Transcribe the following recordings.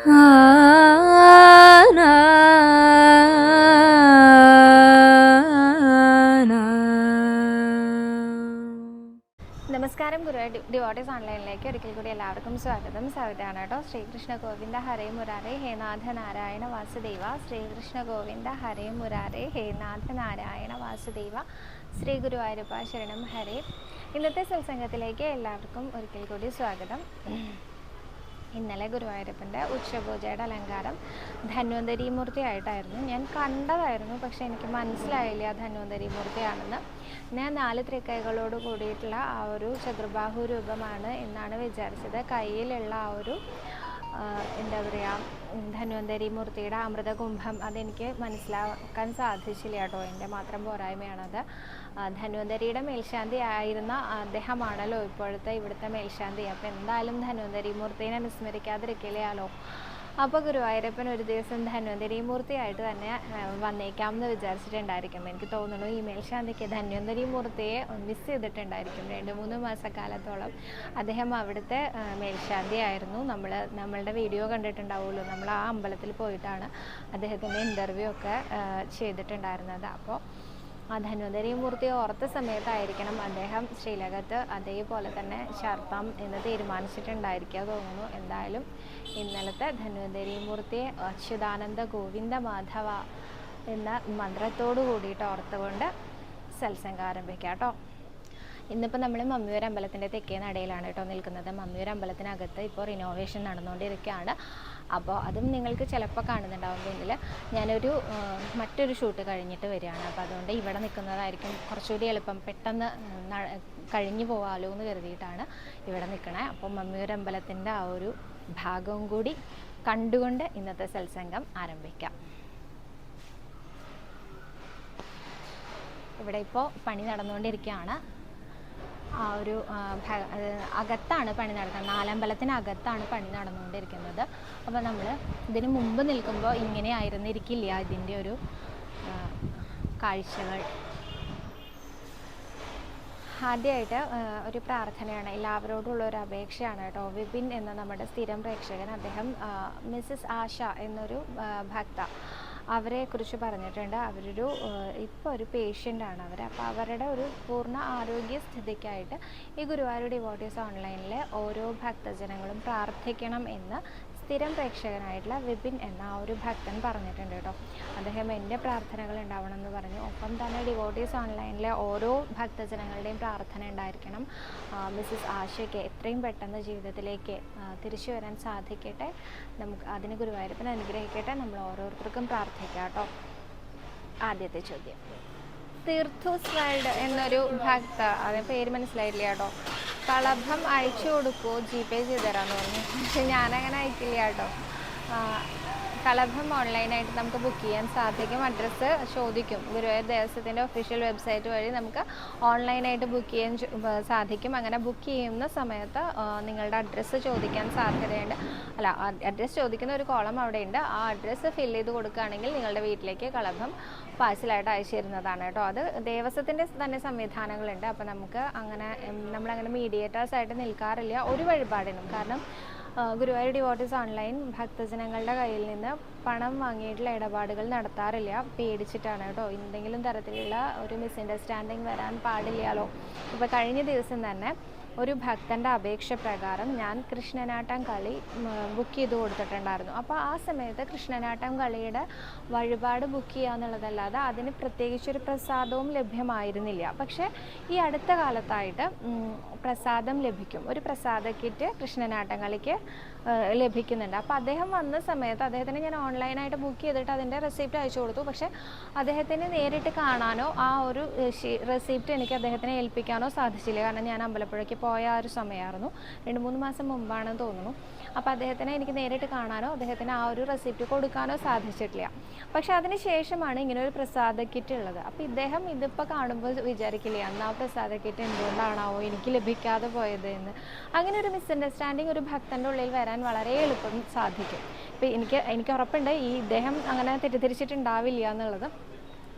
നമസ്കാരം ഗുരു ഡിവോട്ടീസ് ഓൺലൈനിലേക്ക് ഒരിക്കൽ കൂടി എല്ലാവർക്കും സ്വാഗതം. സവിതാണ് കേട്ടോ. ശ്രീകൃഷ്ണ ഗോവിന്ദ ഹരേ മുരാരേ ഹേനാഥ നാരായണ വാസുദേവ. ശ്രീകൃഷ്ണ ഗോവിന്ദ ഹരേ മുരാരേ ഹേനാഥ നാരായണ വാസുദേവ. ശ്രീ ഗുരുവായൂരപ്പ ശരണം ഹരേ. ഇന്നത്തെ സത്സംഗത്തിലേക്ക് എല്ലാവർക്കും ഒരിക്കൽ കൂടി സ്വാഗതം. ഇന്നലെ ഗുരുവായൂരപ്പന്റെ ഉച്ചപൂജയുടെ അലങ്കാരം ധന്വന്തരി മൂർത്തിയായിട്ടായിരുന്നു ഞാൻ കണ്ടതായിരുന്നു പക്ഷേ എനിക്ക് മനസ്സിലായില്ല ധന്വന്തരി മൂർത്തിയാണെന്ന് ഞാൻ നാല് തൃക്കൈകളോട് കൂടിയിട്ടുള്ള ആ ഒരു ചതുർബാഹു രൂപമാണ് എന്നാണ് വിചാരിച്ചത്. കയ്യിലുള്ള ആ ഒരു എന്താ പറയുക ധന്വന്തരി മൂർത്തിയുടെ അമൃതകുംഭം അതെനിക്ക് മനസ്സിലാക്കാൻ സാധിച്ചില്ല കേട്ടോ. എന്റെ മാത്രം പോരായ്മയാണത്. ധന്വന്തരിയുടെ മേൽശാന്തി ആയിരുന്ന അദ്ദേഹമാണല്ലോ ഇപ്പോഴത്തെ ഇവിടുത്തെ മേൽശാന്തി. അപ്പോൾ എന്തായാലും ധന്വന്തരി മൂർത്തിനെ വിസ്മരിക്കാതിരിക്കില്ലയാലോ അപ്പോൾ ഗുരുവായൂരപ്പൻ ഒരു ദിവസം ധന്വന്തരി മൂർത്തിയായിട്ട് തന്നെ വന്നേക്കാമെന്ന് വിചാരിച്ചിട്ടുണ്ടായിരിക്കും എനിക്ക് തോന്നുന്നു ഈ മേൽശാന്തിക്ക് ധന്വന്തരി മൂർത്തിയെ മിസ് ചെയ്തിട്ടുണ്ടായിരിക്കും. രണ്ട് മൂന്ന് മാസക്കാലത്തോളം അദ്ദേഹം അവിടുത്തെ മേൽശാന്തിയായിരുന്നു നമ്മൾ നമ്മളുടെ വീഡിയോ കണ്ടിട്ടുണ്ടാവുമല്ലോ. നമ്മൾ ആ അമ്പലത്തിൽ പോയിട്ടാണ് അദ്ദേഹത്തിന്റെ ഇന്റർവ്യൂ ഒക്കെ ചെയ്തിട്ടുണ്ടായിരുന്നത്. അപ്പോൾ ആ ധന്വന്തരി മൂർത്തി ഓർത്ത സമയത്തായിരിക്കണം അദ്ദേഹം ശ്രീലകത്ത് അതേപോലെ തന്നെ ശർപ്പം എന്ന് തീരുമാനിച്ചിട്ടുണ്ടായിരിക്കുക തോന്നുന്നു. എന്തായാലും ഇന്നലത്തെ ധന്വന്തരി മൂർത്തിയെ അച്യുതാനന്ദ ഗോവിന്ദ മാധവ എന്ന മന്ത്രത്തോടു കൂടിയിട്ട് ഓർത്തുകൊണ്ട് സത്സംഗം ആരംഭിക്കാം കേട്ടോ. ഇന്നിപ്പോൾ നമ്മൾ മമ്മിയൂർ അമ്പലത്തിന്റെ തെക്കേ നടയിലാണ് കേട്ടോ നിൽക്കുന്നത്. മമ്മിയൂർ അമ്പലത്തിനകത്ത് ഇപ്പോൾ റിനോവേഷൻ നടന്നുകൊണ്ടിരിക്കുകയാണ്. അപ്പോൾ അതും നിങ്ങൾക്ക് ചിലപ്പോൾ കാണുന്നുണ്ടാവും. പിന്നിൽ ഞാനൊരു മറ്റൊരു ഷൂട്ട് കഴിഞ്ഞിട്ട് വരികയാണ്. അപ്പോൾ അതുകൊണ്ട് ഇവിടെ നിൽക്കുന്നതായിരിക്കും കുറച്ചുകൂടി എളുപ്പം. പെട്ടെന്ന് കഴിഞ്ഞു പോകാമല്ലോ എന്ന് കരുതിയിട്ടാണ് ഇവിടെ നിൽക്കണേ. അപ്പോൾ മമ്മിയൂർ അമ്പലത്തിന്റെ ആ ഒരു ഭാഗവും കൂടി കണ്ടുകൊണ്ട് ഇന്നത്തെ സത്സംഗം ആരംഭിക്കാം. ഇവിടെ ഇപ്പോൾ പണി നടന്നുകൊണ്ടിരിക്കുകയാണ്. ആ ഒരു അകത്താണ് പണി നടക്കുന്നത്. നാലമ്പലത്തിനകത്താണ് പണി നടന്നുകൊണ്ടിരിക്കുന്നത്. അപ്പോൾ നമ്മൾ ഇതിന് മുമ്പ് നിൽക്കുമ്പോൾ ഇങ്ങനെ ആയിരുന്നിരിക്കില്ല ഇതിന്റെ ഒരു കാഴ്ചകൾ. ആദ്യമായിട്ട് ഒരു പ്രാർത്ഥനയാണ്. എല്ലാവരോടുള്ള ഒരു അപേക്ഷയാണ് കേട്ടോ. വിപിൻ എന്ന നമ്മുടെ സ്ഥിരം പ്രേക്ഷകൻ അദ്ദേഹം മിസ്സസ് ആശ എന്നൊരു ഭക്ത അവരെ കുറിച്ച് പറഞ്ഞിട്ടുണ്ട്. അവരൊരു ഇപ്പോൾ ഒരു പേഷ്യന്റാണ് അവർ അപ്പോൾ അവരുടെ ഒരു പൂർണ ആരോഗ്യ സ്ഥിതിക്കായിട്ട് ഈ ഗുരുവായൂർ ഡിവോട്ടീസ് ഓൺലൈനിലെ ഓരോ ഭക്തജനങ്ങളും പ്രാർത്ഥിക്കണം എന്ന് സ്ഥിരം പ്രേക്ഷകനായിട്ടുള്ള വിപിൻ എന്ന ആ ഒരു ഭക്തൻ പറഞ്ഞിട്ടുണ്ട് കേട്ടോ. അദ്ദേഹം എന്റെ പ്രാർത്ഥനകൾ ഉണ്ടാവണം എന്ന് പറഞ്ഞു. ഒപ്പം തന്നെ ഡിവോട്ടീസ് ഓൺലൈനിലെ ഓരോ ഭക്തജനങ്ങളുടെയും പ്രാർത്ഥന ഉണ്ടായിരിക്കണം. മിസ്സസ് ആശയ്ക്ക് എത്രയും പെട്ടെന്ന് ജീവിതത്തിലേക്ക് തിരിച്ചു വരാൻ സാധിക്കട്ടെ. നമുക്ക് അതിന് ഗുരുവായൂരപ്പൻ അനുഗ്രഹിക്കട്ടെ. നമ്മൾ ഓരോരുത്തർക്കും പ്രാർത്ഥിക്കാം കേട്ടോ. ആദ്യത്തെ ചോദ്യം. തീർത്ഥൂസ് വേൾഡ് എന്നൊരു ഭക്ത അതിന് പേര് മനസ്സിലായില്ല കേട്ടോ. കളഭം അയച്ചു കൊടുക്കുമോ ജി പേ ചെയ്തു തരാമെന്ന് പറഞ്ഞു. പക്ഷെ ഞാനങ്ങനെ അയക്കില്ല കേട്ടോ. കളഭം ഓൺലൈനായിട്ട് നമുക്ക് ബുക്ക് ചെയ്യാൻ സാധിക്കും. അഡ്രസ്സ് ചോദിക്കും. ഗുരുവായൂർ ദേവസ്വത്തിന്റെ ഒഫീഷ്യൽ വെബ്സൈറ്റ് വഴി നമുക്ക് ഓൺലൈനായിട്ട് ബുക്ക് ചെയ്യാൻ സാധിക്കും. അങ്ങനെ ബുക്ക് ചെയ്യുന്ന സമയത്ത് നിങ്ങളുടെ അഡ്രസ്സ് ചോദിക്കാൻ സാധ്യതയുണ്ട്. അല്ല അഡ്രസ്സ് ചോദിക്കുന്ന ഒരു കോളം അവിടെയുണ്ട്. ആ അഡ്രസ്സ് ഫില്ല് ചെയ്ത് കൊടുക്കുകയാണെങ്കിൽ നിങ്ങളുടെ വീട്ടിലേക്ക് കളഭം പാഴ്സലായിട്ട് അയച്ചു തരുന്നതാണ് കേട്ടോ. അത് ദേവസ്വത്തിന്റെ തന്നെ സംവിധാനങ്ങളുണ്ട്. അപ്പോൾ നമുക്ക് അങ്ങനെ നമ്മളങ്ങനെ മീഡിയേറ്റേഴ്സായിട്ട് നിൽക്കാറില്ല. ഒരു വഴിപാടിനും. കാരണം ഗുരുവായൂർ ഡിവോട്ടീസ് ഓൺലൈൻ ഭക്തജനങ്ങളുടെ കയ്യിൽ നിന്ന് പണം വാങ്ങിയിട്ടുള്ള ഇടപാടുകൾ നടത്താറില്ല. പേടിച്ചിട്ടാണ് കേട്ടോ. എന്തെങ്കിലും തരത്തിലുള്ള ഒരു മിസ്അണ്ടർസ്റ്റാൻഡിങ് വരാൻ പാടില്ലല്ലോ ഇപ്പോൾ കഴിഞ്ഞ ദിവസം തന്നെ ഒരു ഭക്തന്റെ അപേക്ഷ പ്രകാരം ഞാൻ കൃഷ്ണനാട്ടം കളി ബുക്ക് ചെയ്ത് കൊടുത്തിട്ടുണ്ടായിരുന്നു. അപ്പോൾ ആ സമയത്ത് കൃഷ്ണനാട്ടം കളിയുടെ വഴിപാട് ബുക്ക് ചെയ്യുക എന്നുള്ളതല്ലാതെ അതിന് പ്രത്യേകിച്ചൊരു പ്രസാദവും ലഭ്യമായിരുന്നില്ല. പക്ഷേ ഈ അടുത്ത കാലത്തായിട്ട് പ്രസാദം ലഭിക്കും. ഒരു പ്രസാദ കിറ്റ് കൃഷ്ണനാട്ടം കളിക്ക് ലഭിക്കുന്നുണ്ട്. അപ്പോൾ അദ്ദേഹം വന്ന സമയത്ത് അദ്ദേഹത്തിന് ഞാൻ ഓൺലൈനായിട്ട് ബുക്ക് ചെയ്തിട്ട് അതിന്റെ റെസിപ്റ്റ് അയച്ചു കൊടുത്തു. പക്ഷെ അദ്ദേഹത്തിന് നേരിട്ട് കാണാനോ ആ ഒരു റെസിപ്റ്റ് എനിക്ക് അദ്ദേഹത്തിനെ ഏൽപ്പിക്കാനോ സാധിച്ചില്ല. കാരണം ഞാൻ അമ്പലപ്പുഴയ്ക്ക് പോയ ആ ഒരു സമയമായിരുന്നു. രണ്ട് മൂന്ന് മാസം മുമ്പാണെന്ന് തോന്നുന്നു. അപ്പോൾ അദ്ദേഹത്തിനെ എനിക്ക് നേരിട്ട് കാണാനോ അദ്ദേഹത്തിന് ആ ഒരു റെസിപ്റ്റ് കൊടുക്കാനോ സാധിച്ചിട്ടില്ല. പക്ഷെ അതിന് ശേഷമാണ് ഇങ്ങനെ ഒരു പ്രസാദ കിറ്റ് ഉള്ളത്. അപ്പോൾ ഇദ്ദേഹം ഇതിപ്പോൾ കാണുമ്പോൾ വിചാരിക്കില്ല അന്ന് ആ പ്രസാദ കിറ്റ് എന്തുകൊണ്ടാണാവോ എനിക്ക് ലഭിക്കാതെ പോയത് എന്ന്. അങ്ങനെ ഒരു മിസ്അണ്ടർസ്റ്റാൻഡിങ് ഒരു ഭക്തന്റെ ഉള്ളിൽ വരാൻ വളരെ എളുപ്പം സാധിക്കും. ഇപ്പോൾ എനിക്ക് എനിക്ക് ഉറപ്പുണ്ട് ഈ ഇദ്ദേഹം അങ്ങനെ തെറ്റിദ്ധരിച്ചിട്ടുണ്ടാവില്ല എന്നുള്ളത്.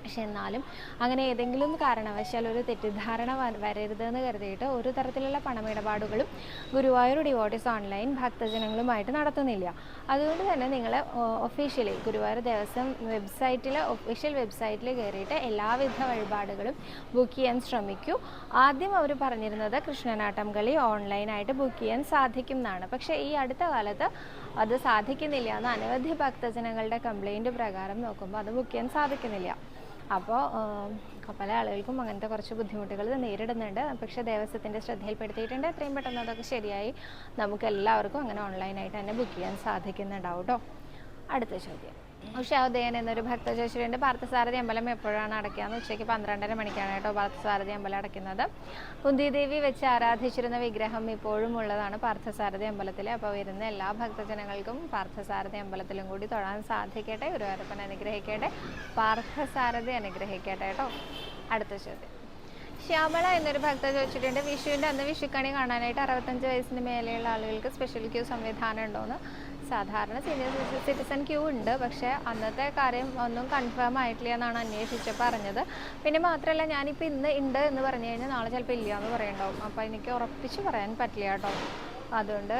പക്ഷെ എന്നാലും അങ്ങനെ ഏതെങ്കിലും കാരണവശാൽ ഒരു തെറ്റിദ്ധാരണ വരരുതെന്ന് കരുതിയിട്ട് ഒരു തരത്തിലുള്ള പണമിടപാടുകളും ഗുരുവായൂർ ഡിവോട്ടീസ് ഓൺലൈൻ ഭക്തജനങ്ങളുമായിട്ട് നടത്തുന്നില്ല. അതുകൊണ്ട് തന്നെ നിങ്ങൾ ഒഫീഷ്യലി ഗുരുവായൂർ ദേവസ്വം വെബ്സൈറ്റിൽ ഒഫീഷ്യൽ വെബ്സൈറ്റിൽ കയറിയിട്ട് എല്ലാവിധ വഴിപാടുകളും ബുക്ക് ചെയ്യാൻ ശ്രമിക്കൂ. ആദ്യം അവർ പറഞ്ഞിരുന്നത് കൃഷ്ണനാട്ടം കളി ഓൺലൈനായിട്ട് ബുക്ക് ചെയ്യാൻ സാധിക്കും എന്നാണ്. പക്ഷേ ഈ അടുത്ത കാലത്ത് അത് സാധിക്കുന്നില്ല എന്ന് അനവധി ഭക്തജനങ്ങളുടെ കംപ്ലൈന്റ് പ്രകാരം നോക്കുമ്പോൾ അത് ബുക്ക് ചെയ്യാൻ സാധിക്കുന്നില്ല. അപ്പോൾ പല ആളുകൾക്കും അങ്ങനത്തെ കുറച്ച് ബുദ്ധിമുട്ടുകൾ നേരിടുന്നുണ്ട്. പക്ഷേ ദേവസ്വത്തിന്റെ ശ്രദ്ധയിൽപ്പെടുത്തിയിട്ടുണ്ട്. എത്രയും പെട്ടെന്ന് അതൊക്കെ ശരിയായി നമുക്ക് എല്ലാവർക്കും അങ്ങനെ ഓൺലൈനായിട്ട് തന്നെ ബുക്ക് ചെയ്യാൻ സാധിക്കുന്നുണ്ടാവും കേട്ടോ അടുത്ത ചോദ്യം. ഉഷാവുദയൻ എന്നൊരു ഭക്ത പാർത്ഥസാരഥി അമ്പലം എപ്പോഴാണ് അടയ്ക്കാന്ന് ഉച്ചയ്ക്ക് പന്ത്രണ്ടര മണിക്കാണ് കേട്ടോ പാർത്ഥസാരഥി അമ്പലം അടയ്ക്കുന്നത്. കുന്തിദേവി വെച്ച് ആരാധിച്ചിരുന്ന വിഗ്രഹം ഇപ്പോഴും ഉള്ളതാണ് പാർത്ഥസാരഥി അമ്പലത്തിൽ അപ്പോൾ വരുന്ന എല്ലാ ഭക്തജനങ്ങൾക്കും പാർത്ഥസാരഥി അമ്പലത്തിലും കൂടി തൊഴാൻ സാധിക്കട്ടെ. ഗുരുവായൂരപ്പൻ അനുഗ്രഹിക്കട്ടെ. പാർത്ഥസാരഥി അനുഗ്രഹിക്കട്ടെ കേട്ടോ. അടുത്ത ചോദ്യം. ശ്യാമള എന്നൊരു ഭക്ത ചോദിച്ചിട്ടുണ്ട് വിഷുവിന്റെ അന്ന് വിഷുക്കണി കാണാനായിട്ട് അറുപത്തഞ്ച് വയസ്സിന് മേലെയുള്ള ആളുകൾക്ക് സ്പെഷ്യൽ ക്യൂ സംവിധാനം ഉണ്ടോയെന്ന് സാധാരണ സീനിയർ സിറ്റിസൺ ക്യൂ ഉണ്ട്. പക്ഷേ അന്നത്തെ കാര്യം ഒന്നും കൺഫേം ആയിട്ടില്ല എന്നാണ് അന്വേഷിച്ചപ്പോൾ പറഞ്ഞത്. പിന്നെ മാത്രമല്ല ഞാനിപ്പോൾ ഇന്ന് ഉണ്ട് എന്ന് പറഞ്ഞു കഴിഞ്ഞാൽ നാളെ ചിലപ്പോൾ ഇല്ല എന്ന് പറയണ്ടാവും. അപ്പോൾ എനിക്ക് ഉറപ്പിച്ച് പറയാൻ പറ്റില്ല കേട്ടോ. അതുകൊണ്ട്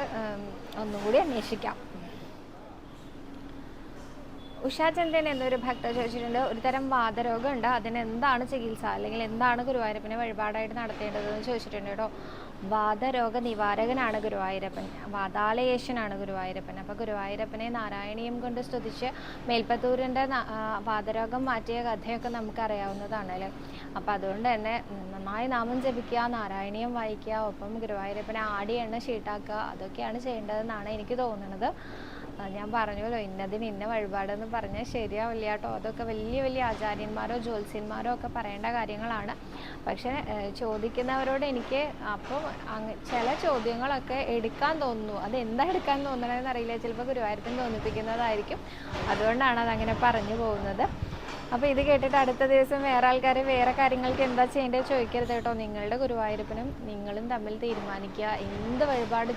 ഒന്നും കൂടി അന്വേഷിക്കാം. ഉഷാചന്ദ്രൻ എന്നൊരു ഭക്ത ചോദിച്ചിട്ടുണ്ട് ഒരു തരം വാതരോഗം ഉണ്ട് അതിന് എന്താണ് ചികിത്സ? അല്ലെങ്കിൽ എന്താണ് ഗുരുവായൂരപ്പനെ വഴിപാടായിട്ട് നടത്തേണ്ടതെന്ന് ചോദിച്ചിട്ടുണ്ട് കേട്ടോ. വാതരോഗ നിവാരകനാണ് ഗുരുവായൂരപ്പൻ. വാതാലയേശനാണ് ഗുരുവായൂരപ്പൻ. അപ്പോൾ ഗുരുവായൂരപ്പനെ നാരായണീയം കൊണ്ട് സ്തുതിച്ച് മേൽപ്പത്തൂരിന്റെ വാതരോഗം മാറ്റിയ കഥയൊക്കെ നമുക്കറിയാവുന്നതാണ് അല്ലേ? അപ്പോൾ അതുകൊണ്ട് തന്നെ നന്നായി നാമം ജപിക്കുക നാരായണീയം വായിക്കുക ഒപ്പം ഗുരുവായൂരപ്പനെ ആടി എണ്ണ ഷീട്ടാക്കുക അതൊക്കെയാണ് ചെയ്യേണ്ടതെന്നാണ് എനിക്ക് തോന്നുന്നത്. ഞാൻ പറഞ്ഞല്ലോ ഇന്നതിന് ഇന്ന വഴിപാടെന്ന് പറഞ്ഞാൽ ശരിയാവില്ല കേട്ടോ. അതൊക്കെ വലിയ വലിയ ആചാര്യന്മാരോ ജ്യോത്സ്യന്മാരോ ഒക്കെ പറയേണ്ട കാര്യങ്ങളാണ്. പക്ഷേ ചോദിക്കുന്നവരോട് എനിക്ക് അപ്പം ചില ചോദ്യങ്ങളൊക്കെ എടുക്കാൻ തോന്നുന്നു. അത് എന്താ എടുക്കാൻ തോന്നണമെന്ന് അറിയില്ല. ചിലപ്പോൾ ഗുരുവായൂരത്തിന് തോന്നിപ്പിക്കുന്നതായിരിക്കും. അതുകൊണ്ടാണ് അതങ്ങനെ പറഞ്ഞു പോകുന്നത്. അപ്പോൾ ഇത് കേട്ടിട്ട് അടുത്ത ദിവസം വേറെ ആൾക്കാർ വേറെ കാര്യങ്ങൾക്ക് എന്താ ചെയ്യേണ്ടത് ചോദിക്കരുത് കേട്ടോ. നിങ്ങളുടെ ഗുരുവായൂരപ്പനും നിങ്ങളും തമ്മിൽ തീരുമാനിക്കുക. എന്ത് വഴിപാട്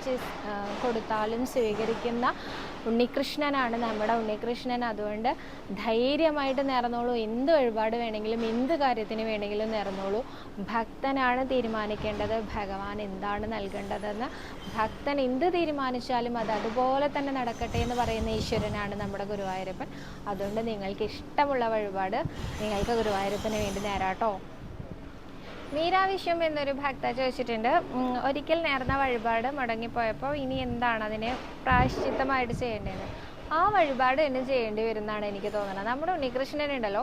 കൊടുത്താലും സ്വീകരിക്കുന്ന ഉണ്ണികൃഷ്ണനാണ് നമ്മുടെ ഉണ്ണികൃഷ്ണൻ. അതുകൊണ്ട് ധൈര്യമായിട്ട് നേർന്നോളൂ. എന്ത് വഴിപാട് വേണമെങ്കിലും എന്ത് കാര്യത്തിന് വേണമെങ്കിലും നേർന്നോളൂ. ഭക്തനാണ് തീരുമാനിക്കേണ്ടത്. ഭഗവാൻ എന്താണ് നൽകേണ്ടതെന്ന് ഭക്തൻ എന്ത് തീരുമാനിച്ചാലും അത് അതുപോലെ തന്നെ നടക്കട്ടെ എന്ന് പറയുന്ന ഈശ്വരനാണ് നമ്മുടെ ഗുരുവായൂരപ്പൻ. അതുകൊണ്ട് നിങ്ങൾക്ക് ഇഷ്ടമുള്ള വഴിപാട് നിങ്ങൾക്ക് ഗുരുവായൂരപ്പന് വേണ്ടി നേരാട്ടോ. മീരാവിശ്യം എന്നൊരു ഭക്ത ചോദിച്ചിട്ടുണ്ട്. ഒരിക്കൽ നേർന്ന വഴിപാട് മുടങ്ങിപ്പോയപ്പോൾ ഇനി എന്താണ് അതിനെ പ്രായശ്ചിത്തമായിട്ട് ചെയ്യേണ്ടത്? ആ വഴിപാട് തന്നെ ചെയ്യേണ്ടി വരുന്നതാണ് എനിക്ക് തോന്നുന്നത്. നമ്മുടെ ഉണ്ണികൃഷ്ണൻ ഉണ്ടല്ലോ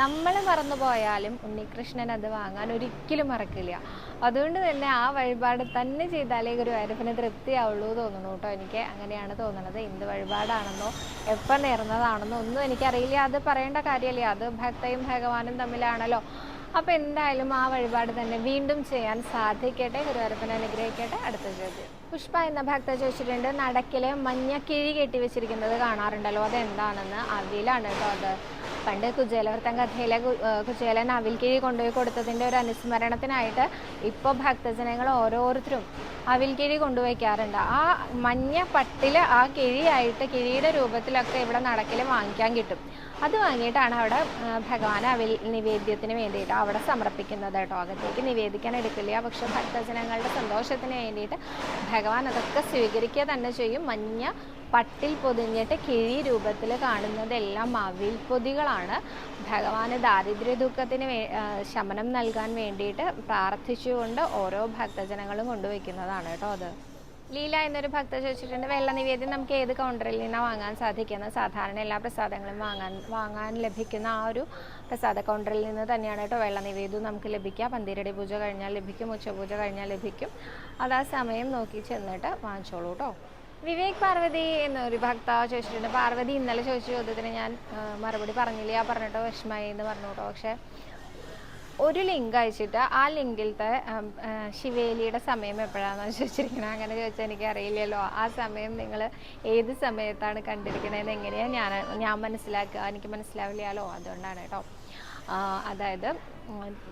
നമ്മൾ മറന്നു പോയാലും ഉണ്ണികൃഷ്ണൻ അത് വാങ്ങാൻ ഒരിക്കലും മറക്കില്ല. അതുകൊണ്ട് തന്നെ ആ വഴിപാട് തന്നെ ചെയ്താലേ ഒരു ഗുരുവായൂരപ്പന് തൃപ്തിയാവുള്ളൂ തോന്നുന്നു കേട്ടോ എനിക്ക്. അങ്ങനെയാണ് തോന്നുന്നത്. എന്ത് വഴിപാടാണെന്നോ എപ്പം നേർന്നതാണെന്നോ ഒന്നും എനിക്കറിയില്ല. അത് പറയേണ്ട കാര്യമല്ലേ അത് ഭക്തയും ഭഗവാനും തമ്മിലാണല്ലോ. അപ്പോൾ എന്തായാലും ആ വഴിപാട് തന്നെ വീണ്ടും ചെയ്യാൻ സാധിക്കട്ടെ. ഗുരുവായൂരപ്പനെ അനുഗ്രഹിക്കട്ടെ. അടുത്ത ചോദ്യം. പുഷ്പ എന്ന ഭക്ത ചോദിച്ചിട്ടുണ്ട് നടക്കിലെ മഞ്ഞ കിഴി കെട്ടി വെച്ചിരിക്കുന്നത് കാണാറുണ്ടല്ലോ. അതെന്താണെന്ന് അവിലാണ് കേട്ടോ അത്. പണ്ട് കുചേലവൃത്തം കഥയിലെ കുജേലൻ അവിൽ കിഴി കൊണ്ടുപോയി കൊടുത്തതിന്റെ ഒരു അനുസ്മരണത്തിനായിട്ട് ഇപ്പോൾ ഭക്തജനങ്ങൾ ഓരോരുത്തരും അവിൽ കിഴി കൊണ്ടുവയ്ക്കാറുണ്ട്. ആ മഞ്ഞ പട്ടിൽ ആ കിഴിയായിട്ട് കിഴിയുടെ രൂപത്തിലൊക്കെ ഇവിടെ നടക്കിൽ വാങ്ങിക്കാൻ കിട്ടും. അത് വാങ്ങിയിട്ടാണ് അവിടെ ഭഗവാൻ അവിൽ നിവേദ്യത്തിന് വേണ്ടിയിട്ട് അവിടെ സമർപ്പിക്കുന്നത് കേട്ടോ. അകത്തേക്ക് നിവേദിക്കാൻ എടുക്കില്ല. പക്ഷെ ഭക്തജനങ്ങളുടെ സന്തോഷത്തിന് വേണ്ടിയിട്ട് ഭഗവാൻ അതൊക്കെ സ്വീകരിക്കുക തന്നെ ചെയ്യും. മഞ്ഞ പട്ടിൽ പൊതിഞ്ഞിട്ട് കിഴി രൂപത്തിൽ കാണുന്നതെല്ലാം അവിൽ പൊതികളാണ്. ഭഗവാന് ദാരിദ്ര്യ ദുഃഖത്തിന് ശമനം നൽകാൻ വേണ്ടിയിട്ട് പ്രാർത്ഥിച്ചുകൊണ്ട് ഓരോ ഭക്തജനങ്ങളും കൊണ്ടുവയ്ക്കുന്നതാണ് കേട്ടോ അത്. ലീല എന്നൊരു ഭക്ത ചോദിച്ചിട്ടുണ്ട് വെള്ള നിവേദ്യം നമുക്ക് ഏത് കൗണ്ടറിൽ നിന്നാണ് വാങ്ങാൻ സാധിക്കുന്നത് സാധാരണ എല്ലാ പ്രസാദങ്ങളും വാങ്ങാൻ വാങ്ങാൻ ലഭിക്കുന്ന ആ ഒരു പ്രസാദ കൗണ്ടറിൽ നിന്ന് തന്നെയാണ് കേട്ടോ വെള്ള നിവേദ്യവും നമുക്ക് ലഭിക്കുക. പന്തിരടി പൂജ കഴിഞ്ഞാൽ ലഭിക്കും ഉച്ചപൂജ കഴിഞ്ഞാൽ ലഭിക്കും. അത് ആ സമയം നോക്കി ചെന്നിട്ട് വാങ്ങിച്ചോളൂ കേട്ടോ. വിവേക് പാർവതി എന്നൊരു ഭക്ത ചോദിച്ചിട്ടുണ്ട്. പാർവതി ഇന്നലെ ചോദിച്ച ചോദ്യത്തിന് ഞാൻ മറുപടി പറഞ്ഞില്ല. പറഞ്ഞിട്ടോ വിഷമായി എന്ന് പറഞ്ഞു കേട്ടോ. പക്ഷേ ഒരു ലിങ്ക് അയച്ചിട്ട് ആ ലിങ്കിലത്തെ ശിവേലിയുടെ സമയം എപ്പോഴാണെന്ന് ചോദിച്ചിരിക്കണം അങ്ങനെ ചോദിച്ചാൽ എനിക്ക് അറിയില്ലല്ലോ ആ സമയം നിങ്ങൾ ഏത് സമയത്താണ് കണ്ടിരിക്കണതെന്ന് എങ്ങനെയാണ് ഞാൻ ഞാൻ മനസ്സിലാക്കുക എനിക്ക് മനസ്സിലാവില്ലല്ലോ. അതുകൊണ്ടാണ് കേട്ടോ. അതായത്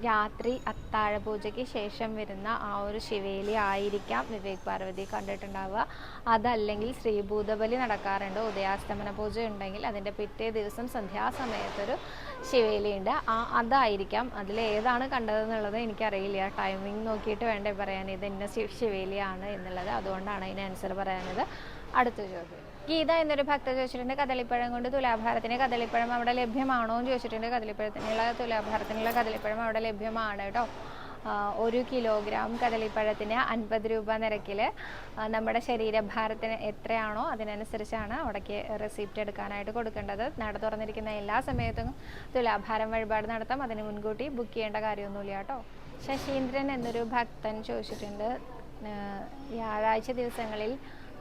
രാത്രി അത്താഴ പൂജയ്ക്ക് ശേഷം വരുന്ന ആ ഒരു ശിവേലി ആയിരിക്കാം വിവേക് പാർവതി കണ്ടിട്ടുണ്ടാവുക. അതല്ലെങ്കിൽ ശ്രീഭൂതബലി നടക്കാറുണ്ട് ഉദയാസ്തമന പൂജ ഉണ്ടെങ്കിൽ അതിന്റെ പിറ്റേ ദിവസം സന്ധ്യാസമയത്തൊരു ശിവേലിയുണ്ട്. ആ അതായിരിക്കാം. അതിൽ ഏതാണ് കണ്ടതെന്നുള്ളത് എനിക്കറിയില്ല. ടൈമിംഗ് നോക്കിയിട്ട് വേണ്ടേ പറയാൻ. ഇത് ഇന്ന ശിവേലിയാണ് എന്നുള്ളത്. അതുകൊണ്ടാണ് അതിന് ആൻസർ പറയാനത് അടുത്ത ചോദ്യം. ഗീത എന്നൊരു ഭക്തൻ ചോദിച്ചിട്ടുണ്ട് കദളിപ്പഴം കൊണ്ട് തുലാഭാരത്തിന് കദളിപ്പഴം അവിടെ ലഭ്യമാണോ? എന്ന് ചോദിച്ചിട്ടുണ്ട്. കദളിപ്പഴത്തിനുള്ള തുലാഭാരത്തിനുള്ള കദളിപ്പഴം അവിടെ ലഭ്യമാണ് കേട്ടോ. ഒരു കിലോഗ്രാം കദളിപ്പഴത്തിന് അൻപത് രൂപ നിരക്കിൽ നമ്മുടെ ശരീരഭാരത്തിന് എത്രയാണോ അതിനനുസരിച്ചാണ് അവിടേക്ക് റെസിപ്റ്റ് എടുക്കാനായിട്ട് കൊടുക്കേണ്ടത്. നട തുറന്നിരിക്കുന്ന എല്ലാ സമയത്തും തുലാഭാരം വഴിപാട് നടത്താം. അതിന് മുൻകൂട്ടി ബുക്ക് ചെയ്യേണ്ട കാര്യമൊന്നുമില്ല കേട്ടോ. ശശീന്ദ്രൻ എന്നൊരു ഭക്തൻ ചോദിച്ചിട്ടുണ്ട് ആ,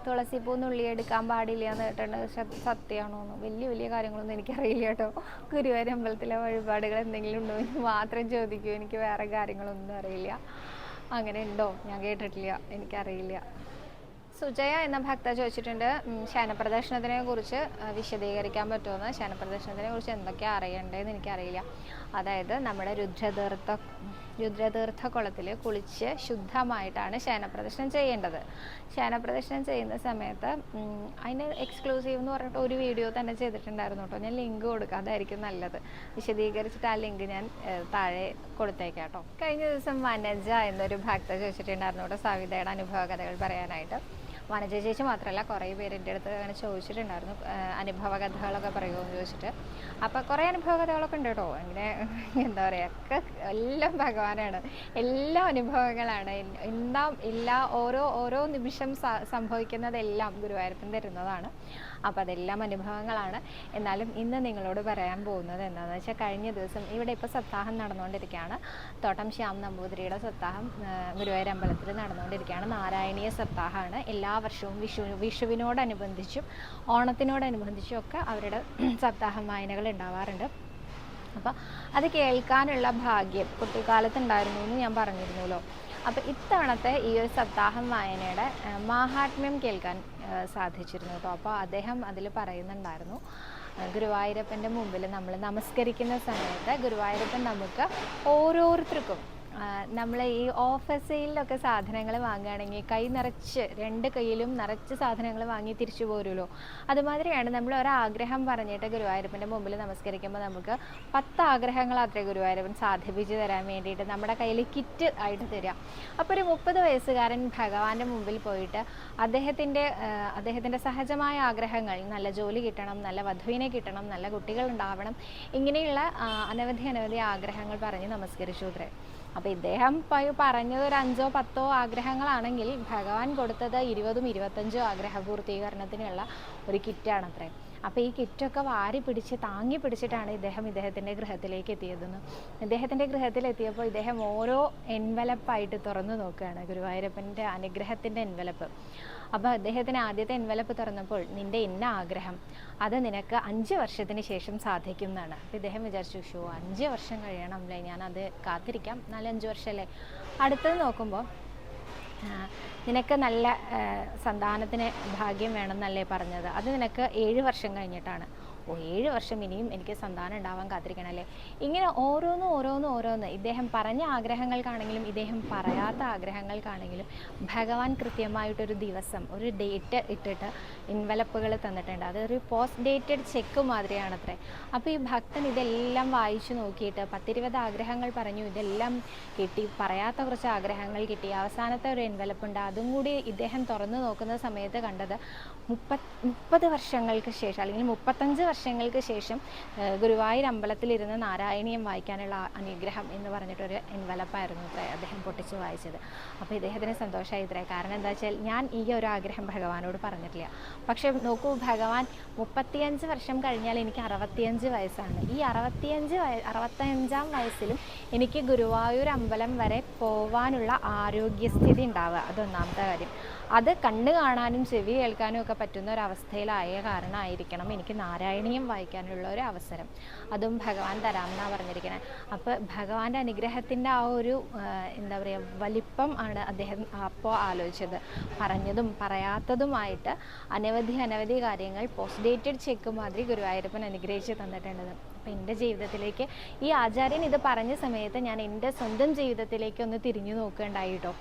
വ്യാഴാഴ്ച പൂന്ന് ഉള്ളി എടുക്കാൻ പാടില്ല എന്ന് കേട്ടിട്ടുണ്ട് സത്യമാണോ എന്ന്. വലിയ വലിയ കാര്യങ്ങളൊന്നും എനിക്കറിയില്ല കേട്ടോ. ഗുരുവായൂർ അമ്പലത്തിലെ വഴിപാടുകൾ എന്തെങ്കിലും ഉണ്ടോ എന്ന് മാത്രം ചോദിക്കൂ. എനിക്ക് വേറെ കാര്യങ്ങളൊന്നും അറിയില്ല. അങ്ങനെ ഉണ്ടോ? ഞാൻ കേട്ടിട്ടില്ല. എനിക്കറിയില്ല. സുജയ എന്ന ഭക്ത ചോദിച്ചിട്ടുണ്ട് ശയനപ്രദർശനത്തിനെ കുറിച്ച് വിശദീകരിക്കാൻ പറ്റുമെന്ന് ശയനപ്രദർശനത്തിനെ കുറിച്ച് എന്തൊക്കെയാണ് അറിയണ്ടേന്ന് എനിക്കറിയില്ല. അതായത് നമ്മുടെ രുദ്രതീർത്ഥ. രുദ്രതീർത്ഥ കുളത്തിൽ കുളിച്ച് ശുദ്ധമായിട്ടാണ് ശയനപ്രദർശനം ചെയ്യേണ്ടത്. ശയനപ്രദർശനം ചെയ്യുന്ന സമയത്ത് അതിന് എക്സ്ക്ലൂസീവ് എന്ന് പറഞ്ഞിട്ട് ഒരു വീഡിയോ തന്നെ ചെയ്തിട്ടുണ്ടായിരുന്നു കേട്ടോ. ഞാൻ ലിങ്ക് കൊടുക്കാം അതായിരിക്കും നല്ലത്. വിശദീകരിച്ചിട്ട് ആ ലിങ്ക് ഞാൻ താഴെ കൊടുത്തേക്കാം കേട്ടോ. കഴിഞ്ഞ ദിവസം വനജ എന്നൊരു ഭക്ത ചോദിച്ചിട്ടുണ്ടായിരുന്നു കേട്ടോ സവിതയുടെ അനുഭവ കഥകൾ പറയാനായിട്ട്. വനജ ചേച്ചി മാത്രമല്ല കുറേ പേര് എന്റെ അടുത്ത് അങ്ങനെ ചോദിച്ചിട്ടുണ്ടായിരുന്നു. അനുഭവ കഥകളൊക്കെ പറയുമോ എന്ന് ചോദിച്ചിട്ട്. അപ്പോൾ കുറേ അനുഭവ കഥകളൊക്കെ ഉണ്ട് കേട്ടോ. ഇങ്ങനെ എന്താ പറയുക ഒക്കെ എല്ലാം ഭഗവാനാണ്. എല്ലാ അനുഭവങ്ങളാണ്. എന്താ എല്ലാ ഓരോ ഓരോ നിമിഷം സംഭവിക്കുന്നതെല്ലാം ഗുരുവായൂരപ്പൻ തരുന്നതാണ്. അപ്പോൾ അതെല്ലാം അനുഭവങ്ങളാണ്. എന്നാലും ഇന്ന് നിങ്ങളോട് പറയാൻ പോകുന്നത് എന്താണെന്ന് വെച്ചാൽ കഴിഞ്ഞ ദിവസം ഇവിടെ ഇപ്പോൾ സപ്താഹം നടന്നുകൊണ്ടിരിക്കുകയാണ്. തോട്ടം ശ്യാം നമ്പൂതിരിയുടെ സപ്താഹം ഗുരുവായൂർ അമ്പലത്തിൽ നടന്നുകൊണ്ടിരിക്കുകയാണ്. നാരായണീയ സപ്താഹമാണ്. എല്ലാ വർഷവും വിഷു വിഷുവിനോടനുബന്ധിച്ചും ഓണത്തിനോടനുബന്ധിച്ചും ഒക്കെ അവരുടെ സപ്താഹം വായനകൾ ഉണ്ടാവാറുണ്ട്. അപ്പോൾ അത് കേൾക്കാനുള്ള ഭാഗ്യം കുട്ടിക്കാലത്തുണ്ടായിരുന്നു എന്ന് ഞാൻ പറഞ്ഞിരുന്നല്ലോ. അപ്പോൾ ഇത്തവണത്തെ ഈ ഒരു സപ്താഹം വായനയുടെ മാഹാത്മ്യം കേൾക്കാൻ സാധിച്ചിരുന്നു കേട്ടോ. അപ്പോൾ അദ്ദേഹം അതിൽ പറയുന്നുണ്ടായിരുന്നു ഗുരുവായൂരപ്പന്റെ മുമ്പിൽ നമ്മൾ നമസ്കരിക്കുന്ന സമയത്ത് ഗുരുവായൂരപ്പൻ നമുക്ക് ഓരോരുത്തർക്കും നമ്മൾ ഈ ഓഫർ സെയിലൊക്കെ സാധനങ്ങൾ വാങ്ങുകയാണെങ്കിൽ കൈ നിറച്ച് രണ്ട് കയ്യിലും നിറച്ച് സാധനങ്ങൾ വാങ്ങി തിരിച്ചു പോരുമല്ലോ അതുമാതിരിയാണ് നമ്മൾ ഒരാഗ്രഹം പറഞ്ഞിട്ട് ഗുരുവായൂരപ്പന്റെ മുമ്പിൽ നമസ്കരിക്കുമ്പോൾ നമുക്ക് പത്ത് ആഗ്രഹങ്ങൾ അത്രേ ഗുരുവായൂരപ്പൻ സാധിപ്പിച്ച് തരാൻ വേണ്ടിയിട്ട് നമ്മുടെ കയ്യിൽ കിറ്റ് ആയിട്ട് തരിക അപ്പോൾ ഒരു മുപ്പത് വയസ്സുകാരൻ ഭഗവാന്റെ മുമ്പിൽ പോയിട്ട് അദ്ദേഹത്തിന്റെ അദ്ദേഹത്തിന്റെ സഹജമായ ആഗ്രഹങ്ങൾ നല്ല ജോലി കിട്ടണം നല്ല വധുവിനെ കിട്ടണം നല്ല കുട്ടികൾ ഉണ്ടാവണം ഇങ്ങനെയുള്ള അനവധി അനവധി ആഗ്രഹങ്ങൾ പറഞ്ഞ് നമസ്കരിച്ചു അത്രേ അപ്പോൾ ഇദ്ദേഹം പറഞ്ഞത് ഒരു അഞ്ചോ പത്തോ ആഗ്രഹങ്ങളാണെങ്കിൽ ഭഗവാൻ കൊടുത്തത് ഇരുപതും ഇരുപത്തഞ്ചോ ആഗ്രഹ പൂർത്തീകരണത്തിനുള്ള ഒരു കിറ്റാണ് അപ്പോൾ ഈ കിറ്റൊക്കെ വാരി പിടിച്ച് താങ്ങി പിടിച്ചിട്ടാണ് ഇദ്ദേഹം ഇദ്ദേഹത്തിന്റെ ഗൃഹത്തിലേക്ക് എത്തിയതെന്ന്. ഇദ്ദേഹത്തിന്റെ ഗൃഹത്തിലെത്തിയപ്പോൾ ഇദ്ദേഹം ഓരോ എൻവലപ്പായിട്ട് തുറന്നു നോക്കുകയാണ് ഗുരുവായൂരപ്പന്റെ അനുഗ്രഹത്തിന്റെ എൻവലപ്പ് അപ്പോൾ അദ്ദേഹത്തിന് ആദ്യത്തെ എൻവലപ്പ് തുറന്നപ്പോൾ നിന്റെ ഇന്ന ആഗ്രഹം അത് നിനക്ക് അഞ്ച് വർഷത്തിന് ശേഷം സാധിക്കും എന്നാണ് അപ്പോൾ ഇദ്ദേഹം വിചാരിച്ചു ഷോ അഞ്ച് വർഷം കഴിയണം അല്ലേ? ഞാനത് കാത്തിരിക്കാം നാലഞ്ച് വർഷമല്ലേ അടുത്തത് നോക്കുമ്പോൾ നിനക്ക് നല്ല സന്താനത്തിന് ഭാഗ്യം വേണമെന്നല്ലേ പറഞ്ഞത്? അത് നിനക്ക് ഏഴ് വർഷം കഴിഞ്ഞിട്ടാണ്. ഓ ഏഴ് വർഷം ഇനിയും എനിക്ക് സന്താനം ഉണ്ടാവാൻ കാത്തിരിക്കണം അല്ലേ? ഇങ്ങനെ ഓരോന്ന് ഓരോന്ന് ഓരോന്ന് ഇദ്ദേഹം പറഞ്ഞ ആഗ്രഹങ്ങൾക്കാണെങ്കിലും ഇദ്ദേഹം പറയാത്ത ആഗ്രഹങ്ങൾക്കാണെങ്കിലും ഭഗവാൻ കൃത്യമായിട്ടൊരു ദിവസം ഒരു ഡേറ്റ് ഇട്ടിട്ട് ഇൻവലപ്പുകൾ തന്നിട്ടുണ്ട്. അതൊരു പോസ്റ്റ് ഡേറ്റഡ് ചെക്ക് മാതിരിയാണ് അത്രേ അപ്പോൾ ഈ ഭക്തൻ ഇതെല്ലാം വായിച്ചു നോക്കിയിട്ട് പത്തിരുപത് ആഗ്രഹങ്ങൾ പറഞ്ഞു ഇതെല്ലാം കിട്ടി പറയാത്ത കുറച്ച് ആഗ്രഹങ്ങൾ കിട്ടി അവസാനത്തെ ഒരു എൻവലപ്പ് ഉണ്ട്. അതും കൂടി ഇദ്ദേഹം തുറന്നു നോക്കുന്ന സമയത്ത് കണ്ടത് മുപ്പത് മുപ്പത് വർഷങ്ങൾക്ക് ശേഷം അല്ലെങ്കിൽ മുപ്പത്തഞ്ച് വർഷങ്ങൾക്ക് ശേഷം ഗുരുവായൂർ അമ്പലത്തിലിരുന്ന് നാരായണീയം വായിക്കാനുള്ള അനുഗ്രഹം എന്ന് പറഞ്ഞിട്ടൊരു എൻവലപ്പായിരുന്നു അദ്ദേഹം പൊട്ടിച്ച് വായിച്ചത്. അപ്പോൾ ഇദ്ദേഹത്തിന് സന്തോഷമായി ഇത്രേ. കാരണം എന്താ വെച്ചാൽ ഞാൻ ഈ ഒരു ആഗ്രഹം ഭഗവാനോട് പറഞ്ഞിട്ടില്ല. പക്ഷേ നോക്കൂ ഭഗവാൻ മുപ്പത്തിയഞ്ച് വർഷം കഴിഞ്ഞാൽ എനിക്ക് അറുപത്തിയഞ്ച് വയസ്സാണ്. ഈ അറുപത്തിയഞ്ച് വയ അറുപത്തഞ്ചാം വയസ്സിലും എനിക്ക് ഗുരുവായൂർ അമ്പലം വരെ പോവാനുള്ള ആരോഗ്യസ്ഥിതി ഉണ്ടാവുക. അതൊന്നാമത്തെ കാര്യം. അത് കണ്ണ് കാണാനും ചെവി കേൾക്കാനും ഒക്കെ പറ്റുന്ന ഒരു അവസ്ഥയിലായ കാരണമായിരിക്കണം എനിക്ക് നാരായണീയം വായിക്കാനുള്ള ഒരു അവസരം. അതും ഭഗവാൻ തരാമെന്നാണ് പറഞ്ഞിരിക്കുന്നത് അപ്പോൾ ഭഗവാന്റെ അനുഗ്രഹത്തിന്റെ ആ ഒരു എന്താ പറയുക വലിപ്പം ആണ് അദ്ദേഹം അപ്പോൾ ആലോചിച്ചത്. പറഞ്ഞതും പറയാത്തതുമായിട്ട് അനവധി അനവധി കാര്യങ്ങൾ പോസ്റ്റ് ഡേറ്റഡ് ചെക്ക് മാതിരി ഗുരുവായൂരപ്പൻ അനുഗ്രഹിച്ച് തന്നിട്ടുണ്ടത് അപ്പോൾ എന്റെ ജീവിതത്തിലേക്ക് ഈ ആചാര്യൻ ഇത് പറഞ്ഞ സമയത്ത് ഞാൻ എന്റെ സ്വന്തം ജീവിതത്തിലേക്ക് ഒന്ന് തിരിഞ്ഞു നോക്കേണ്ടായിട്ടോ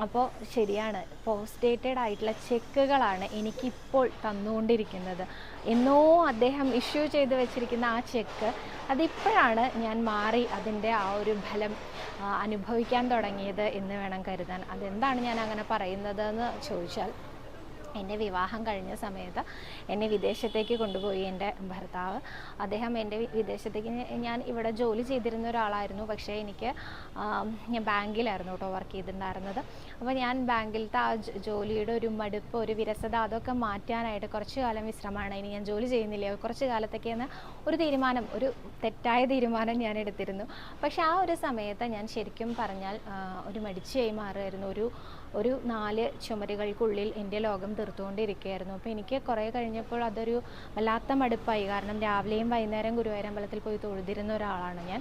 അപ്പോൾ ശരിയാണ്. പോസ്റ്റ് ഡേറ്റഡ് ആയിട്ടുള്ള ചെക്കുകളാണ് എനിക്കിപ്പോൾ തന്നുകൊണ്ടിരിക്കുന്നത്. എന്നോ അദ്ദേഹം ഇഷ്യൂ ചെയ്ത് വെച്ചിരിക്കുന്ന ആ ചെക്ക് അതിപ്പോഴാണ് ഞാൻ മാറി അതിന്റെ ആ ഒരു ഫലം അനുഭവിക്കാൻ തുടങ്ങിയത് എന്ന് വേണം കരുതാൻ. അതെന്താണ് ഞാൻ അങ്ങനെ പറയുന്നത് എന്ന് ചോദിച്ചാൽ എന്റെ വിവാഹം കഴിഞ്ഞ സമയത്ത് എന്നെ വിദേശത്തേക്ക് കൊണ്ടുപോയി എന്റെ ഭർത്താവ്. അദ്ദേഹം എന്റെ വിദേശത്തേക്ക് ഞാൻ ഇവിടെ ജോലി ചെയ്തിരുന്ന ഒരാളായിരുന്നു. പക്ഷേ എനിക്ക് ഞാൻ ബാങ്കിലായിരുന്നു കേട്ടോ വർക്ക് ചെയ്തിട്ടുണ്ടായിരുന്നത്. അപ്പോൾ ഞാൻ ബാങ്കിലത്തെ ആ ജോലിയുടെ ഒരു മടുപ്പ് ഒരു വിരസത അതൊക്കെ മാറ്റാനായിട്ട് കുറച്ച് കാലം വിശ്രമമാണ്. ഇനി ഞാൻ ജോലി ചെയ്യുന്നില്ല. കുറച്ച് കാലത്തേക്കെന്ന് ഒരു തീരുമാനം ഒരു തെറ്റായ തീരുമാനം ഞാൻ എടുത്തിരുന്നു. പക്ഷേ ആ ഒരു സമയത്ത് ഞാൻ ശരിക്കും പറഞ്ഞാൽ ഒരു മടിച്ചു മാറുമായിരുന്നു ഒരു ഒരു നാല് ചുമരുകൾക്കുള്ളിൽ എന്റെ ലോകം തീർത്തുകൊണ്ടിരിക്കുകയായിരുന്നു. അപ്പോൾ എനിക്ക് കുറേ കഴിഞ്ഞപ്പോൾ അതൊരു വല്ലാത്ത മടുപ്പായി. കാരണം രാവിലെയും വൈകുന്നേരം ഗുരുവായൂർ അമ്പലത്തിൽ പോയി തൊഴുതിരുന്ന ഒരാളാണ് ഞാൻ.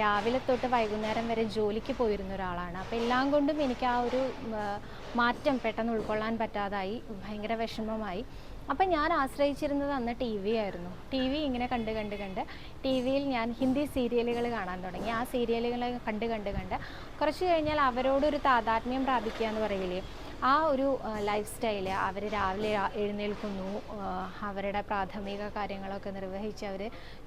രാവിലെ തൊട്ട് വൈകുന്നേരം വരെ ജോലിക്ക് പോയിരുന്ന ഒരാളാണ്. അപ്പോൾ എല്ലാം കൊണ്ടും എനിക്ക് ആ ഒരു മാറ്റം പെട്ടെന്ന് ഉൾക്കൊള്ളാൻ പറ്റാതായി. ഭയങ്കര വിഷമമായി. അപ്പം ഞാൻ ആശ്രയിച്ചിരുന്നത് അന്ന് ടി വി ആയിരുന്നു. ടി വി ഇങ്ങനെ കണ്ട് കണ്ട് കണ്ട് ടി വിയിൽ ഞാൻ ഹിന്ദി സീരിയലുകൾ കാണാൻ തുടങ്ങി. ആ സീരിയലുകൾ കണ്ട് കണ്ട് കണ്ട് കുറച്ച് കഴിഞ്ഞാൽ അവരോടൊരു താതാത്മ്യം പ്രാപിക്കുക എന്ന് പറയില്ലേ ആ ഒരു ലൈഫ് സ്റ്റൈൽ അവർ രാവിലെ എഴുന്നേൽക്കുന്നു. അവരുടെ പ്രാഥമിക കാര്യങ്ങളൊക്കെ നിർവഹിച്ച് അവർ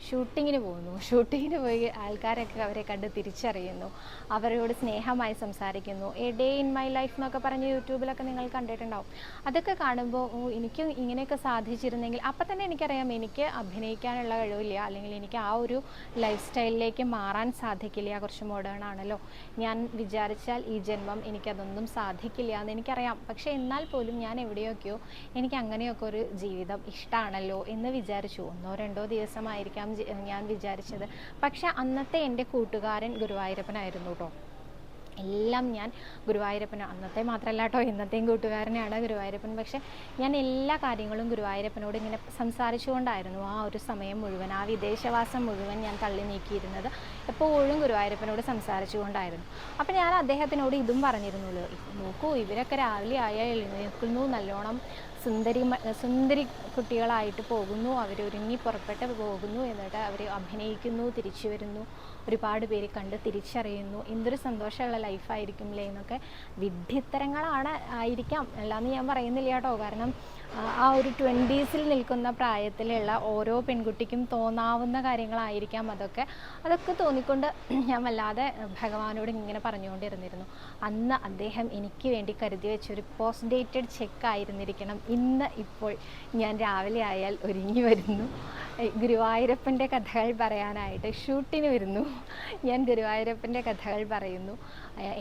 ഷൂട്ടിങ്ങിന് പോകുന്നു. ഷൂട്ടിങ്ങിന് പോയി ആൾക്കാരൊക്കെ അവരെ കണ്ട് തിരിച്ചറിയുന്നു. അവരോട് സ്നേഹമായി സംസാരിക്കുന്നു. A day in my life എന്നൊക്കെ പറഞ്ഞ് യൂട്യൂബിലൊക്കെ നിങ്ങൾ കണ്ടിട്ടുണ്ടാവും. അതൊക്കെ കാണുമ്പോൾ എനിക്കും ഇങ്ങനെയൊക്കെ സാധിച്ചിരുന്നെങ്കിൽ അപ്പം തന്നെ എനിക്കറിയാം എനിക്ക് അഭിനയിക്കാനുള്ള കഴിവില്ല. അല്ലെങ്കിൽ എനിക്ക് ആ ഒരു ലൈഫ് സ്റ്റൈലിലേക്ക് മാറാൻ സാധിക്കില്ല. കുറച്ച് മോഡേൺ ആണല്ലോ. ഞാൻ വിചാരിച്ചാൽ ഈ ജന്മം എനിക്കതൊന്നും സാധിക്കില്ല എന്ന് എനിക്കറിയാം. പക്ഷേ എന്നാൽ പോലും ഞാൻ എവിടെയൊക്കെയോ എനിക്ക് അങ്ങനെയൊക്കെ ഒരു ജീവിതം ഇഷ്ടമാണല്ലോ എന്ന് വിചാരിച്ചു. ഒന്നോ രണ്ടോ ദിവസമായിരിക്കാം ഞാൻ വിചാരിച്ചത്. പക്ഷേ അന്നത്തെ എന്റെ കൂട്ടുകാരൻ ഗുരുവായൂരപ്പനായിരുന്നു കേട്ടോ എല്ലാം ഞാൻ ഗുരുവായൂരപ്പന് അന്നത്തെ മാത്രമല്ല കേട്ടോ ഇന്നത്തെയും കൂട്ടുകാരനാണ് ഗുരുവായൂരപ്പൻ. പക്ഷേ ഞാൻ എല്ലാ കാര്യങ്ങളും ഗുരുവായൂരപ്പനോട് ഇങ്ങനെ സംസാരിച്ചുകൊണ്ടായിരുന്നു ആ ഒരു സമയം മുഴുവൻ ആ വിദേശവാസം മുഴുവൻ ഞാൻ തള്ളി നീക്കിയിരുന്നത്. എപ്പോഴും ഗുരുവായൂരപ്പനോട് സംസാരിച്ചുകൊണ്ടായിരുന്നു. അപ്പം ഞാൻ അദ്ദേഹത്തിനോട് ഇതും പറഞ്ഞിരുന്നുള്ളൂ നോക്കൂ ഇവരൊക്കെ രാവിലെ ആയാൽ എഴുന്നേൽക്കുന്നു നല്ലോണം സുന്ദരി സുന്ദരി കുട്ടികളായിട്ട് പോകുന്നു അവർ ഒരുങ്ങി പുറപ്പെട്ട് പോകുന്നു എന്നിട്ട് അവർ അഭിനയിക്കുന്നു തിരിച്ചു വരുന്നു ഒരുപാട് പേര് കണ്ട് തിരിച്ചറിയുന്നു. എന്തൊരു സന്തോഷമുള്ള ലൈഫായിരിക്കും എന്നൊക്കെ വിഡ്ഢിത്തരങ്ങളാണ് ആയിരിക്കാം. അല്ലാന്ന് ഞാൻ പറയുന്നില്ല കേട്ടോ. കാരണം ആ, ഒരു ട്വന്റീസിൽ നിൽക്കുന്ന പ്രായത്തിലുള്ള ഓരോ പെൺകുട്ടിക്കും തോന്നാവുന്ന കാര്യങ്ങളായിരിക്കാം അതൊക്കെ. അതൊക്കെ തോന്നിക്കൊണ്ട് ഞാൻ വല്ലാതെ ഭഗവാനോട് ഇങ്ങനെ പറഞ്ഞുകൊണ്ടിരുന്നിരുന്നു. അന്ന് അദ്ദേഹം എനിക്ക് വേണ്ടി കരുതി വെച്ചൊരു പോസ്റ്റ് ഡേറ്റഡ് ചെക്ക് ആയിരുന്നിരിക്കണം. ഇന്ന് ഇപ്പോൾ ഞാൻ രാവിലെ ആയാൽ ഒരുങ്ങി വരുന്നു. ഗുരുവായൂരപ്പന്റെ കഥകൾ പറയാനായിട്ട് ഷൂട്ടിന് വരുന്നു. ഞാൻ ഗുരുവായൂരപ്പന്റെ കഥകൾ പറയുന്നു.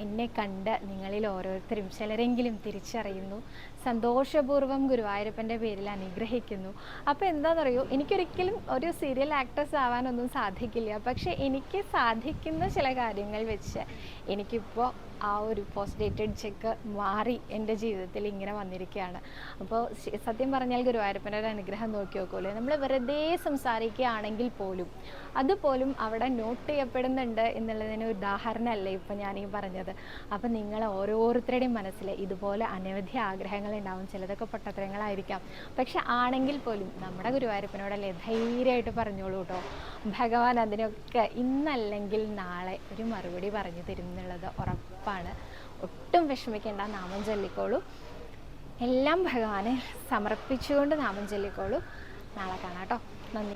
എന്നെ കണ്ട് നിങ്ങളിൽ ഓരോരുത്തരും ചിലരെങ്കിലും തിരിച്ചറിയുന്നു. സന്തോഷപൂർവം ഗുരുവായൂരപ്പന്റെ പേരിൽ അനുഗ്രഹിക്കുന്നു. അപ്പോൾ എന്താണെന്നറിയോ എനിക്കൊരിക്കലും ഒരു സീരിയൽ ആക്ട്രസ് ആവാനൊന്നും സാധിക്കില്ല. പക്ഷേ എനിക്ക് സാധിക്കുന്ന ചില കാര്യങ്ങൾ വെച്ച് എനിക്കിപ്പോൾ ആ ഒരു പോസ്റ്റ് ഡേറ്റഡ് ചെക്ക് മാറി എന്റെ ജീവിതത്തിൽ ഇങ്ങനെ വന്നിരിക്കുകയാണ്. അപ്പോൾ സത്യം പറഞ്ഞാൽ ഗുരുവായൂരപ്പന്റെ അനുഗ്രഹം നോക്കി നോക്കുമല്ലോ നമ്മൾ വെറുതെ സംസാരിക്കുകയാണെങ്കിൽ പോലും അതുപോലും അവിടെ നോട്ട് ചെയ്യപ്പെടുന്നുണ്ട് എന്നുള്ളതിന് ഉദാഹരണമല്ലേ ഇപ്പം ഈ പറഞ്ഞത്. അപ്പം നിങ്ങൾ ഓരോരുത്തരുടെയും മനസ്സിൽ ഇതുപോലെ അനവധി ആഗ്രഹങ്ങൾ ഉണ്ടാവും. ചിലതൊക്കെ പൊട്ടത്തരങ്ങളായിരിക്കാം. പക്ഷെ ആണെങ്കിൽ പോലും നമ്മുടെ ഗുരുവായൂരപ്പനോടല്ലേ ധൈര്യമായിട്ട് പറഞ്ഞോളൂ കേട്ടോ. ഭഗവാൻ അതിനൊക്കെ ഇന്നല്ലെങ്കിൽ നാളെ ഒരു മറുപടി പറഞ്ഞു തരും എന്നുള്ളത് ഉറപ്പാണ്. ഒട്ടും വിഷമിക്കേണ്ട നാമം ചൊല്ലിക്കോളൂ. എല്ലാം ഭഗവാനെ സമർപ്പിച്ചുകൊണ്ട് നാമം ചൊല്ലിക്കോളൂ. നാളെ കാണാം കേട്ടോ. നന്ദി.